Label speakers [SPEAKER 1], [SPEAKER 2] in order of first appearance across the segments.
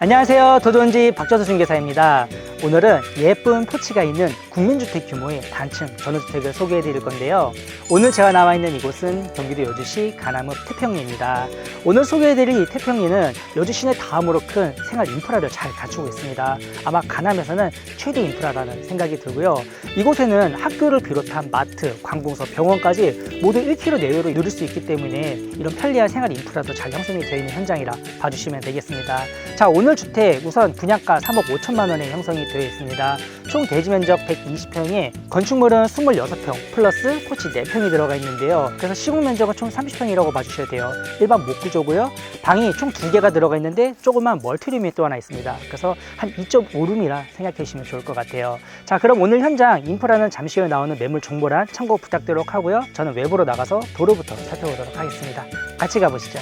[SPEAKER 1] 안녕하세요. 도전지 박저수 중개사입니다. 오늘은 예쁜 포치가 있는 국민주택 규모의 단층 전원주택을 소개해 드릴 건데요. 오늘 제가 나와 있는 이곳은 경기도 여주시 가남읍 태평리입니다. 오늘 소개해 드릴 이 태평리는 여주 시내 다음으로 큰 생활 인프라를 잘 갖추고 있습니다. 아마 가남에서는 최대 인프라라는 생각이 들고요. 이곳에는 학교를 비롯한 마트, 관공서, 병원까지 모두 1km 내외로 누릴 수 있기 때문에 이런 편리한 생활 인프라도 잘 형성이 되어 있는 현장이라 봐주시면 되겠습니다. 자, 오늘 주택 우선 분양가 3억 5천만 원에 형성이 되어 있습니다. 총 대지 면적 120평에 건축물은 26평 플러스 코치 4평이 들어가 있는데요. 그래서 시공 면적은 총 30평이라고 봐주셔야 돼요. 일반 목구조고요. 방이 총 2개가 들어가 있는데 조그만 멀티룸이 또 하나 있습니다. 그래서 한 2.5룸이라 생각해 주시면 좋을 것 같아요. 자, 그럼 오늘 현장 인프라는 잠시 후에 나오는 매물 정보란 참고 부탁드리도록 하고요. 저는 외부로 나가서 도로부터 살펴보도록 하겠습니다. 같이 가보시죠.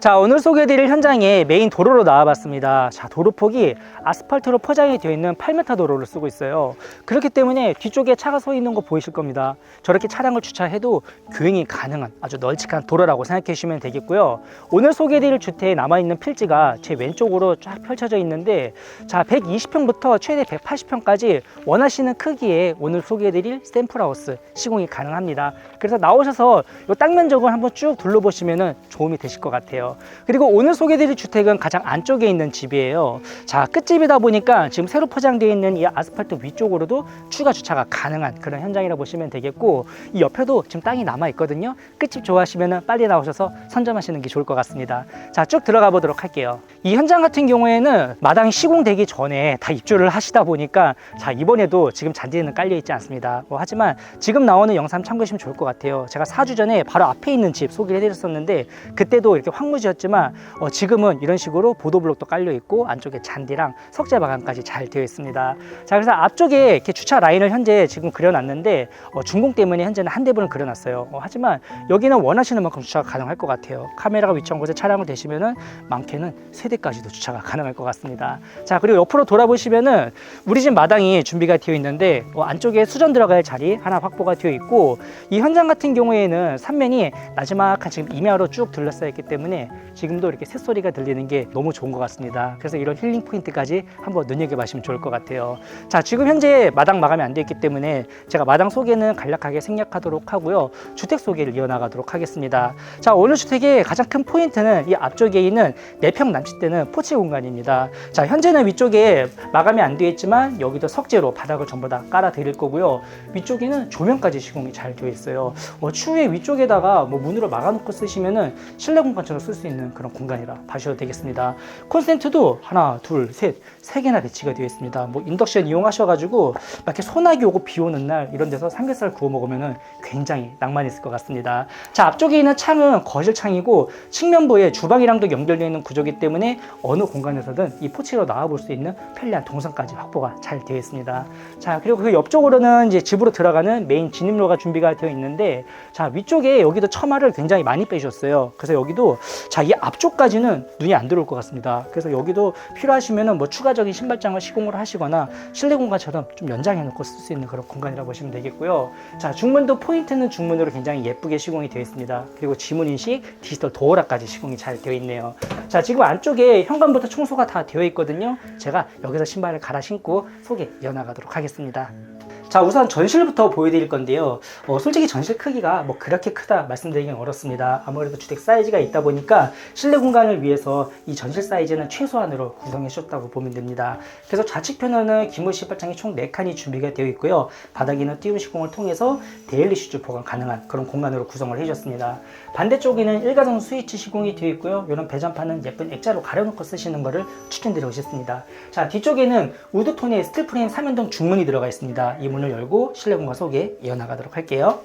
[SPEAKER 1] 자 오늘 소개해드릴 현장에 메인 도로로 나와봤습니다. 자 도로폭이 아스팔트로 포장이 되어 있는 8m 도로를 쓰고 있어요. 그렇기 때문에 뒤쪽에 차가 서 있는 거 보이실 겁니다. 저렇게 차량을 주차해도 교행이 가능한 아주 널찍한 도로라고 생각해 주시면 되겠고요. 오늘 소개해드릴 주택에 남아있는 필지가 제 왼쪽으로 쫙 펼쳐져 있는데 자 120평부터 최대 180평까지 원하시는 크기의 오늘 소개해드릴 샘플하우스 시공이 가능합니다. 그래서 나오셔서 이 땅 면적을 한번 쭉 둘러보시면 도움이 되실 것 같아요. 그리고 오늘 소개해드릴 주택은 가장 안쪽에 있는 집이에요. 자, 끝 집이다 보니까 지금 새로 포장되어 있는 이 아스팔트 위쪽으로도 추가 주차가 가능한 그런 현장이라 보시면 되겠고 이 옆에도 지금 땅이 남아 있거든요. 끝집 좋아하시면 빨리 나오셔서 선점하시는 게 좋을 것 같습니다. 자, 쭉 들어가 보도록 할게요. 이 현장 같은 경우에는 마당이 시공되기 전에 다 입주를 하시다 보니까 자, 이번에도 지금 잔디는 깔려 있지 않습니다. 뭐, 하지만 지금 나오는 영상 참고하시면 좋을 것 같아요. 제가 4주 전에 바로 앞에 있는 집 소개를 해드렸었는데 그때도 이렇게 황무지였지만 어, 지금은 이런 식으로 보도블록도 깔려 있고 안쪽에 잔디랑 석재 마감까지 잘 되어 있습니다. 자 그래서 앞쪽에 이렇게 주차 라인을 현재 지금 그려놨는데 어, 준공 때문에 현재는 한 대분을 그려놨어요. 어, 하지만 여기는 원하시는 만큼 주차가 가능할 것 같아요. 카메라가 위치한 곳에 차량을 대시면은 많게는 세 대까지도 주차가 가능할 것 같습니다. 자 그리고 옆으로 돌아보시면은 우리 집 마당이 준비가 되어 있는데 어, 안쪽에 수전 들어갈 자리 하나 확보가 되어 있고 이 현장 같은 경우에는 삼면이 나지막한 지금 임야로 쭉 둘러싸여 있기 때문에 지금도 이렇게 새소리가 들리는 게 너무 좋은 것 같습니다. 그래서 이런 힐링 포인트까지 한번 눈여겨 보시면 좋을 것 같아요. 자, 지금 현재 마당 마감이 안 돼 있기 때문에 제가 마당 소개는 간략하게 생략하도록 하고요. 주택 소개를 이어나가도록 하겠습니다. 자, 오늘 주택의 가장 큰 포인트는 이 앞쪽에 있는 4평 남짓되는 포치 공간입니다. 자, 현재는 위쪽에 마감이 안 되어 있지만 여기도 석재로 바닥을 전부 다 깔아 드릴 거고요. 위쪽에는 조명까지 시공이 잘 되어 있어요. 어, 추후에 위쪽에다가 뭐 문으로 막아놓고 쓰시면은 실내 공간처럼 쓸 수 있는 그런 공간이라 봐셔도 되겠습니다. 콘센트도 하나, 둘, 셋, 세 개나 배치가 되어 있습니다. 뭐 인덕션 이용하셔가지고 막 이렇게 소나기 오고 비 오는 날 이런 데서 삼겹살 구워 먹으면은 굉장히 낭만 있을 것 같습니다. 자 앞쪽에 있는 창은 거실 창이고 측면부에 주방이랑도 연결되어 있는 구조이기 때문에 어느 공간에서든 이 포치로 나와 볼 수 있는 편리한 동선까지 확보가 잘 되어 있습니다. 자 그리고 그 옆쪽으로는 이제 집으로 들어가는 메인 진입로가 준비가 되어 있는데 자 위쪽에 여기도 처마를 굉장히 많이 빼주셨어요. 그래서 여기도 자 이 앞쪽까지는 눈이 안 들어올 것 같습니다. 그래서 여기도 필요하시면은 뭐 추가적인 신발장을 시공을 하시거나 실내 공간처럼 좀 연장해 놓고 쓸 수 있는 그런 공간이라고 보시면 되겠고요. 자 중문도 포인트는 중문으로 굉장히 예쁘게 시공이 되어 있습니다. 그리고 지문 인식, 디지털 도어락까지 시공이 잘 되어 있네요. 자 지금 안쪽에 현관부터 청소가 다 되어 있거든요. 제가 여기서 신발을 갈아 신고 소개 이어나가도록 하겠습니다. 자 우선 전실부터 보여드릴 건데요. 어, 솔직히 전실 크기가 뭐 그렇게 크다 말씀드리긴 어렵습니다. 아무래도 주택 사이즈가 있다 보니까 실내 공간을 위해서 이 전실 사이즈는 최소한으로 구성해 주셨다고 보면 됩니다. 그래서 좌측 편에는 기물 신발장이 총 4칸이 준비가 되어 있고요. 바닥에는 띄움 시공을 통해서 데일리 슈즈 보관 가능한 그런 공간으로 구성을 해 주셨습니다. 반대쪽에는 일가정 스위치 시공이 되어 있고요. 이런 배전판은 예쁜 액자로 가려놓고 쓰시는 것을 추천드리고 싶습니다. 자 뒤쪽에는 우드톤의 스틸 프레임 3연동 중문이 들어가 있습니다. 이 문을 열고 실내 공간 소개 이어나가도록 할게요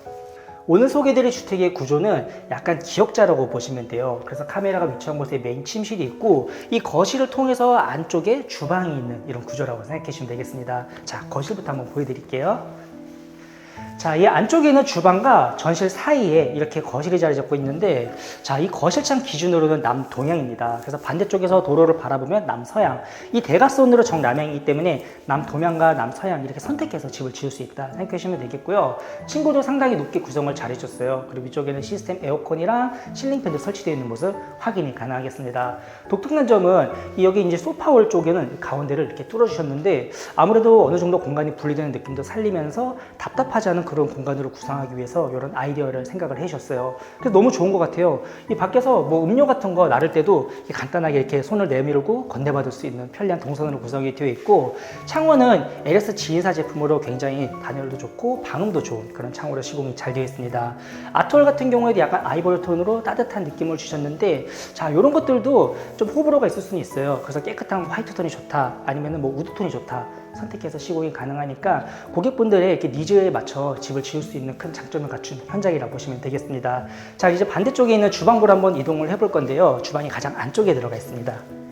[SPEAKER 1] 오늘 소개드릴 주택의 구조는 약간 기역자라고 보시면 돼요. 그래서 카메라가 위치한 곳에 메인 침실이 있고 이 거실을 통해서 안쪽에 주방이 있는 이런 구조라고 생각해 주시면 되겠습니다. 자, 거실부터 한번 보여드릴게요. 자, 이 안쪽에 있는 주방과 전실 사이에 이렇게 거실이 자리 잡고 있는데, 자, 이 거실창 기준으로는 남동향입니다. 그래서 반대쪽에서 도로를 바라보면 남서향. 이 대각선으로 정남향이기 때문에 남동향과 남서향 이렇게 선택해서 집을 지을 수 있다 생각하시면 되겠고요. 층고도 상당히 높게 구성을 잘 해줬어요. 그리고 위쪽에는 시스템 에어컨이랑 실링팬도 설치되어 있는 모습 확인이 가능하겠습니다. 독특한 점은 이 여기 이제 소파홀 쪽에는 가운데를 이렇게 뚫어주셨는데 아무래도 어느 정도 공간이 분리되는 느낌도 살리면서 답답하지 않은 그런 공간으로 구성하기 위해서 이런 아이디어를 생각을 해주셨어요. 그래서 너무 좋은 것 같아요. 이 밖에서 뭐 음료 같은 거 나를 때도 간단하게 이렇게 손을 내밀고 건네받을 수 있는 편리한 동선으로 구성이 되어 있고 창원은 LS 지인사 제품으로 굉장히 단열도 좋고 방음도 좋은 그런 창호로 시공이 잘 되어 있습니다. 아트월 같은 경우에도 약간 아이보리 톤으로 따뜻한 느낌을 주셨는데 자 이런 것들도 좀 호불호가 있을 수는 있어요. 그래서 깨끗한 화이트 톤이 좋다 아니면 뭐 우드 톤이 좋다 선택해서 시공이 가능하니까 고객분들의 이렇게 니즈에 맞춰 집을 지을 수 있는 큰 장점을 갖춘 현장이라고 보시면 되겠습니다. 자 이제 반대쪽에 있는 주방부로 한번 이동을 해볼 건데요. 주방이 가장 안쪽에 들어가 있습니다.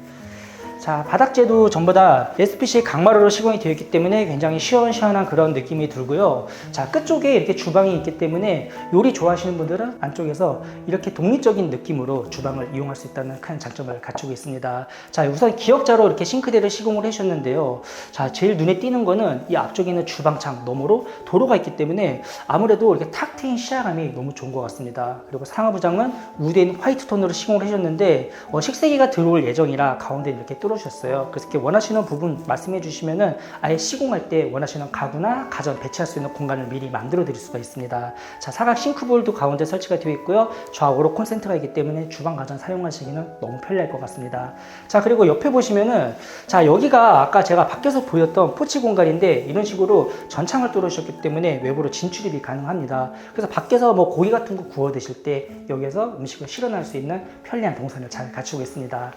[SPEAKER 1] 자, 바닥재도 전부 다 SPC 강마루로 시공이 되어 있기 때문에 굉장히 시원시원한 그런 느낌이 들고요. 자, 끝쪽에 이렇게 주방이 있기 때문에 요리 좋아하시는 분들은 안쪽에서 이렇게 독립적인 느낌으로 주방을 이용할 수 있다는 큰 장점을 갖추고 있습니다. 자, 우선 기역자로 이렇게 싱크대를 시공을 해주셨는데요. 자, 제일 눈에 띄는 거는 이 앞쪽에 있는 주방창 너머로 도로가 있기 때문에 아무래도 이렇게 탁 트인 시야감이 너무 좋은 것 같습니다. 그리고 상하부장은 우드인 화이트 톤으로 시공을 해줬는데 어, 식세기가 들어올 예정이라 가운데 이렇게 뚫 어주셨어요. 그래서 이렇게 원하시는 부분 말씀해 주시면은 아예 시공할 때 원하시는 가구나 가전 배치할 수 있는 공간을 미리 만들어 드릴 수가 있습니다. 자, 사각 싱크볼도 가운데 설치가 되어 있고요. 좌우로 콘센트가 있기 때문에 주방 가전 사용하시기는 너무 편리할 것 같습니다. 자, 그리고 옆에 보시면은 자, 여기가 아까 제가 밖에서 보였던 포치 공간인데 이런 식으로 전창을 뚫으셨기 때문에 외부로 진출입이 가능합니다. 그래서 밖에서 뭐 고기 같은 거 구워 드실 때 여기에서 음식을 실현할 수 있는 편리한 동선을 잘 갖추고 있습니다.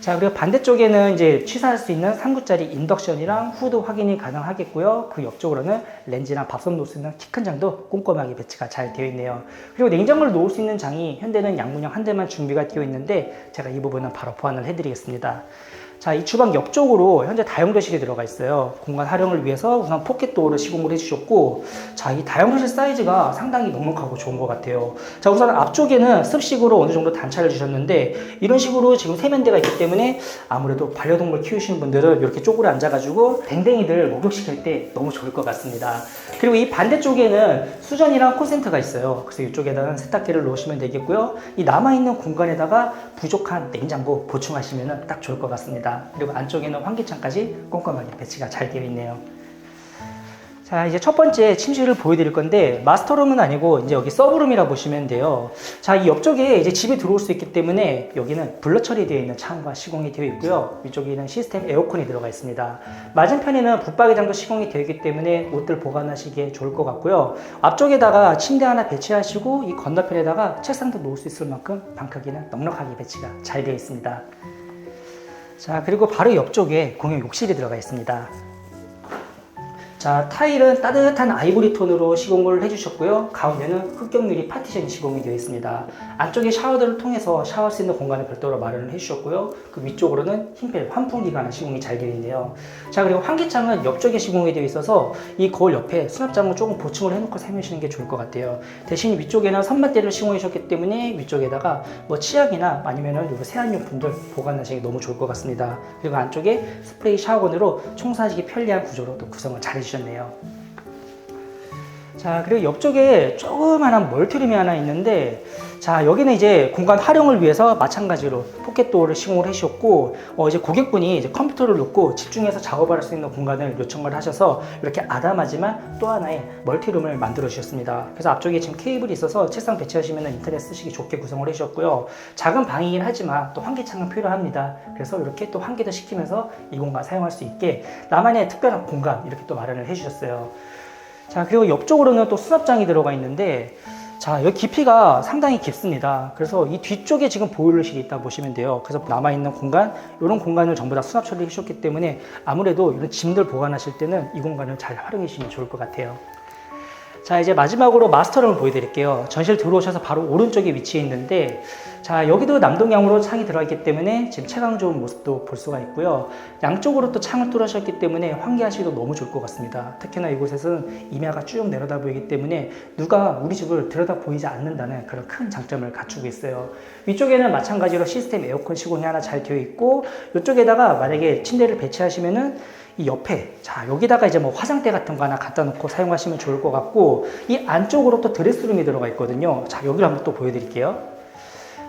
[SPEAKER 1] 자, 그리고 반대쪽에 는 이제 취사할 수 있는 3구짜리 인덕션이랑 후드 확인이 가능하겠고요. 그 옆쪽으로는 렌즈랑 밥솥 놓을 수 있는 키 큰 장도 꼼꼼하게 배치가 잘 되어 있네요. 그리고 냉장고를 놓을 수 있는 장이 현대는 양문형 한 대만 준비가 되어 있는데 제가 이 부분은 바로 보완을 해드리겠습니다. 자, 이 주방 옆쪽으로 현재 다용도실이 들어가 있어요. 공간 활용을 위해서 우선 포켓 도어를 시공을 해주셨고, 자, 이 다용도실 사이즈가 상당히 넉넉하고 좋은 것 같아요. 자, 우선 앞쪽에는 습식으로 어느 정도 단차를 주셨는데, 이런 식으로 지금 세면대가 있기 때문에 아무래도 반려동물 키우시는 분들은 이렇게 쪼그려 앉아가지고 댕댕이들 목욕시킬 때 너무 좋을 것 같습니다. 그리고 이 반대쪽에는 수전이랑 콘센트가 있어요. 그래서 이쪽에다가 세탁기를 놓으시면 되겠고요. 이 남아있는 공간에다가 부족한 냉장고 보충하시면 딱 좋을 것 같습니다. 그리고 안쪽에는 환기창까지 꼼꼼하게 배치가 잘 되어 있네요. 자, 이제 첫 번째 침실을 보여드릴 건데, 마스터룸은 아니고, 이제 여기 서브룸이라 보시면 돼요. 자, 이 옆쪽에 이제 집에 들어올 수 있기 때문에, 여기는 블러 처리되어 있는 창과 시공이 되어 있고요. 위쪽에는 시스템 에어컨이 들어가 있습니다. 맞은편에는 붙박이장도 시공이 되어 있기 때문에 옷들 보관하시기에 좋을 것 같고요. 앞쪽에다가 침대 하나 배치하시고, 이 건너편에다가 책상도 놓을 수 있을 만큼 방 크기는 넉넉하게 배치가 잘 되어 있습니다. 자, 그리고 바로 옆쪽에 공용 욕실이 들어가 있습니다. 자, 타일은 따뜻한 아이보리 톤으로 시공을 해주셨고요. 가운데는 흑경 유리 파티션이 시공이 되어 있습니다. 안쪽에 샤워들을 통해서 샤워할 수 있는 공간을 별도로 마련을 해주셨고요. 그 위쪽으로는 흰펠 환풍기가 하나 시공이 잘 되어 있네요. 자, 그리고 환기창은 옆쪽에 시공이 되어 있어서 이 거울 옆에 수납장을 조금 보충을 해놓고 사용하시는 게 좋을 것 같아요. 대신 위쪽에는 선반대를 시공해 주셨기 때문에 위쪽에다가 뭐 치약이나 아니면은 요 세안용품들 보관하시기 너무 좋을 것 같습니다. 그리고 안쪽에 스프레이 샤워건으로 청소하시기 편리한 구조로 또 구성을 잘 해주셨 네요. 자, 그리고 옆쪽에 조그만한 멀티룸이 하나 있는데, 자, 여기는 이제 공간 활용을 위해서 마찬가지로 포켓도어를 시공을 해주셨고, 어, 이제 고객분이 이제 컴퓨터를 놓고 집중해서 작업을 할수 있는 공간을 요청을 하셔서 이렇게 아담하지만 또 하나의 멀티룸을 만들어 주셨습니다. 그래서 앞쪽에 지금 케이블이 있어서 책상 배치하시면 인터넷 쓰시기 좋게 구성을 해주셨고요. 작은 방이긴 하지만 또 환기창은 필요합니다. 그래서 이렇게 또 환기도 시키면서 이 공간 사용할 수 있게 나만의 특별한 공간 이렇게 또 마련을 해주셨어요. 자, 그리고 옆쪽으로는 또 수납장이 들어가 있는데, 자, 여기 깊이가 상당히 깊습니다. 그래서 이 뒤쪽에 지금 보일러실이 있다 보시면 돼요. 그래서 남아있는 공간, 이런 공간을 전부 다 수납 처리해 주셨기 때문에 아무래도 이런 짐들 보관하실 때는 이 공간을 잘 활용해 주시면 좋을 것 같아요. 자 이제 마지막으로 마스터룸을 보여드릴게요. 전실 들어오셔서 바로 오른쪽에 위치해 있는데 자 여기도 남동향으로 창이 들어가 있기 때문에 지금 채광 좋은 모습도 볼 수가 있고요. 양쪽으로 또 창을 뚫으셨기 때문에 환기하시기도 너무 좋을 것 같습니다. 특히나 이곳에서는 임야가 쭉 내려다 보이기 때문에 누가 우리 집을 들여다 보이지 않는다는 그런 큰 장점을 갖추고 있어요. 위쪽에는 마찬가지로 시스템 에어컨 시공이 하나 잘 되어 있고 이쪽에다가 만약에 침대를 배치하시면은 이 옆에 자 여기다가 이제 뭐 화장대 같은 거 하나 갖다 놓고 사용하시면 좋을 것 같고 이 안쪽으로 또 드레스룸이 들어가 있거든요. 자 여기를 한번 또 보여드릴게요.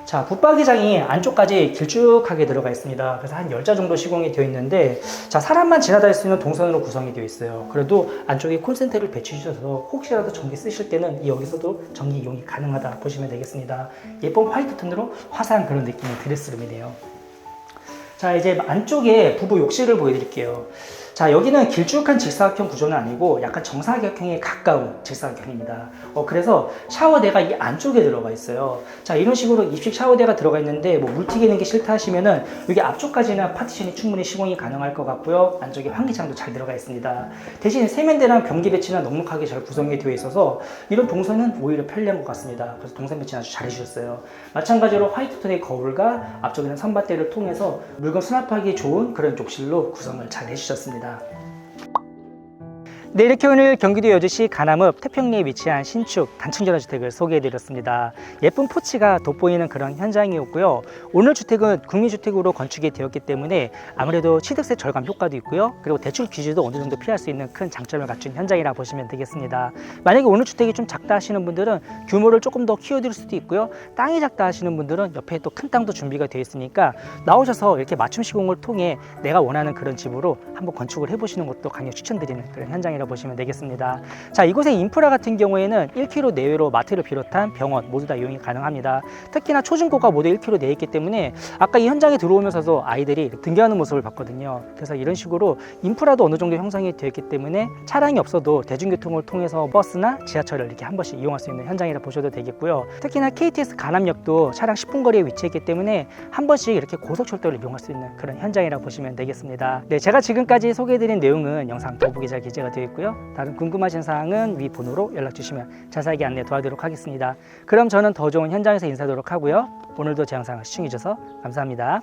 [SPEAKER 1] 자, 붙박이장이 안쪽까지 길쭉하게 들어가 있습니다. 그래서 한 10자 정도 시공이 되어 있는데, 자, 사람만 지나다닐 수 있는 동선으로 구성이 되어 있어요. 그래도 안쪽에 콘센트를 배치해 주셔서 혹시라도 전기 쓰실 때는 이 여기서도 전기 이용이 가능하다 보시면 되겠습니다. 예쁜 화이트 톤으로 화사한 그런 느낌의 드레스룸이네요. 자, 이제 안쪽에 부부 욕실을 보여드릴게요. 자, 여기는 길쭉한 직사각형 구조는 아니고 약간 정사각형에 가까운 직사각형입니다. 어, 그래서 샤워대가 이 안쪽에 들어가 있어요. 자, 이런 식으로 입식 샤워대가 들어가 있는데 뭐 물 튀기는 게 싫다 하시면은 여기 앞쪽까지는 파티션이 충분히 시공이 가능할 것 같고요. 안쪽에 환기창도 잘 들어가 있습니다. 대신 세면대랑 변기 배치는 넉넉하게 잘 구성이 되어 있어서 이런 동선은 오히려 편리한 것 같습니다. 그래서 동선 배치 아주 잘 해주셨어요. 마찬가지로 화이트 톤의 거울과 앞쪽에는 선반대를 통해서 물건 수납하기 좋은 그런 욕실로 구성을 잘 해주셨습니다. 아니라 네, 이렇게 오늘 경기도 여주시 가남읍 태평리에 위치한 신축 단층 전원주택을 소개해드렸습니다. 예쁜 포치가 돋보이는 그런 현장이었고요. 오늘 주택은 국민주택으로 건축이 되었기 때문에 아무래도 취득세 절감 효과도 있고요. 그리고 대출 규제도 어느 정도 피할 수 있는 큰 장점을 갖춘 현장이라 보시면 되겠습니다. 만약에 오늘 주택이 좀 작다 하시는 분들은 규모를 조금 더 키워드릴 수도 있고요. 땅이 작다 하시는 분들은 옆에 또 큰 땅도 준비가 되어 있으니까 나오셔서 이렇게 맞춤 시공을 통해 내가 원하는 그런 집으로 한번 건축을 해보시는 것도 강력 추천드리는 그런 현장이라 고 보시면 되겠습니다. 자, 이곳의 인프라 같은 경우에는 1km 내외로 마트를 비롯한 병원 모두 다 이용이 가능합니다. 특히나 초중고가 모두 1km 내에 있기 때문에 아까 이 현장에 들어오면서도 아이들이 등교하는 모습을 봤거든요. 그래서 이런 식으로 인프라도 어느 정도 형성이 되어 있기 때문에 차량이 없어도 대중교통을 통해서 버스나 지하철을 이렇게 한 번씩 이용할 수 있는 현장이라 보셔도 되겠고요. 특히나 KTX 간암역도 차량 10분 거리에 위치했기 때문에 한 번씩 이렇게 고속철도를 이용할 수 있는 그런 현장이라 보시면 되겠습니다. 네, 제가 지금까지 소개해드린 내용은 영상 더보기 잘 기재가 되어 있고요. 다른 궁금하신 사항은 위 번호로 연락 주시면 자세하게 안내 도와드리도록 하겠습니다. 그럼 저는 더 좋은 현장에서 인사드리도록 하고요. 오늘도 제 영상을 시청해 주셔서 감사합니다.